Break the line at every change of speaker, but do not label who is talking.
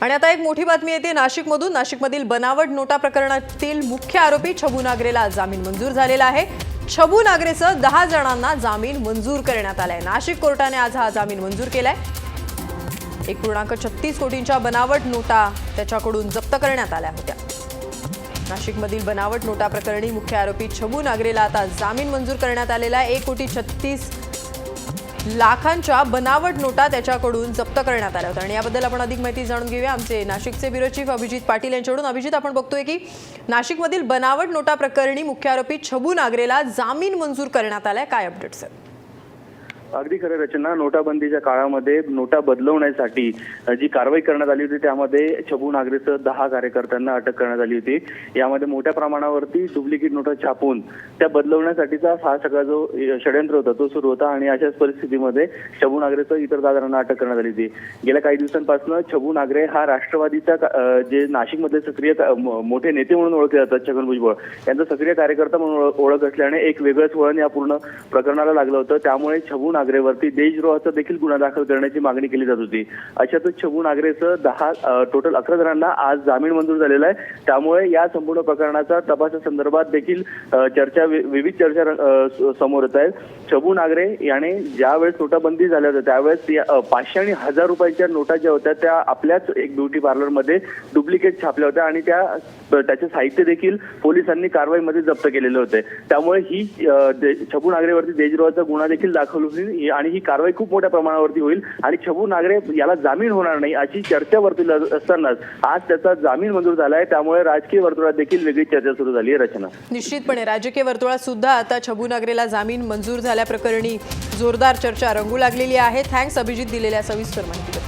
आणि आता एक मोठी बातमी येते. नाशिकमधून नाशिकमधील बनावट नोटा प्रकरणातील मुख्य आरोपी छबू नागरेला जामीन मंजूर झालेला आहे. छबू नागरेसह दहा जणांना जामीन मंजूर करण्यात आलाय. नाशिक कोर्टाने आज हा जामीन मंजूर केलाय. एक पूर्णांक छत्तीस कोटींच्या बनावट नोटा त्याच्याकडून जप्त करण्यात आल्या होत्या. नाशिकमधील बनावट नोटा प्रकरणी मुख्य आरोपी छबू नागरेला आता जामीन मंजूर करण्यात आलेला आहे. एक कोटी छत्तीस लाखांच्या बनावट नोटा त्याच्याकडून जप्त करण्यात आल्या होत्या. आणि याबद्दल आपण अधिक माहिती जाणून घेऊया. आमचे नाशिकचे ब्युरो चीफ अभिजित पाटील यांच्याकडून. अभिजित आपण बघतोय की नाशिकमधील बनावट नोटा प्रकरणी मुख्य आरोपी छबू नागरेला जामीन मंजूर करण्यात आलाय. काय अपडेट्स आहेत?
अगदी खरं रचना. नोटाबंदीच्या काळामध्ये नोटा बदलवण्यासाठी जी कारवाई करण्यात आली होती त्यामध्ये छबू नागरेसह दहा कार्यकर्त्यांना अटक करण्यात आली होती. यामध्ये मोठ्या प्रमाणावरती डुप्लिकेट नोटा छापून त्या बदलवण्यासाठीचा हा सगळा जो षडयंत्र होता तो सुरू होता आणि अशाच परिस्थितीमध्ये छबू नागरेसह इतर दहा अटक करण्यात आली होती. गेल्या काही दिवसांपासून छबू नागरे हा राष्ट्रवादीचा का- जे नाशिकमधले सक्रिय मोठे नेते म्हणून ओळखले जातात छगन भुजबळ. यांचा सक्रिय कार्यकर्ता म्हणून ओळख- ओळख असल्याने एक वेगळंच वळण या पूर्ण प्रकरणाला लागलं होतं. त्यामुळे छबू नागरेवरती देशद्रोहाचा देखील गुन्हा दाखल करण्याची मागणी केली जात होती. अशातच छगू नागरेचं दहा टोटल अकरा जणांना आज जामीन मंजूर झालेला आहे. त्यामुळे या संपूर्ण प्रकरणाचा तपासा संदर्भात देखील चर्चा वि- विविध चर्चा समोर येत आहेत. छगू नागरे याने ज्यावेळेस नोटाबंदी झाल्या होत्या त्यावेळेस या, पाचशे आणि हजार रुपयाच्या नोटा ज्या होत्या त्या आपल्याच एक ब्युटी पार्लरमध्ये डुप्लिकेट छापल्या होत्या आणि त्या त्याचे साहित्य देखील पोलिसांनी कारवाईमध्ये जप्त केलेले होते. त्यामुळे ही छगू छबू नागरेवरती देशद्रोहाचा गुन्हा देखील दाखल होईल आणि ही कारवाई खूप मोठ्या प्रमाणावरती होईल. आणि छबू नागरे याला जामीन होणार नाही अशी चर्चावरती असतानाच आज त्याचा जामीन मंजूर झाला आहे त्यामुळे राजकीय वर्तुळात देखील वेगळी चर्चा सुरू झाली आहे रचना.
निश्चितपणे राजकीय वर्तुळात सुद्धा आता छबू नागरेला जामीन मंजूर झाल्याप्रकरणी जोरदार चर्चा रंगू लागलेली आहे. थँक्स अभिजित दिलेल्या सविस्तर माहिती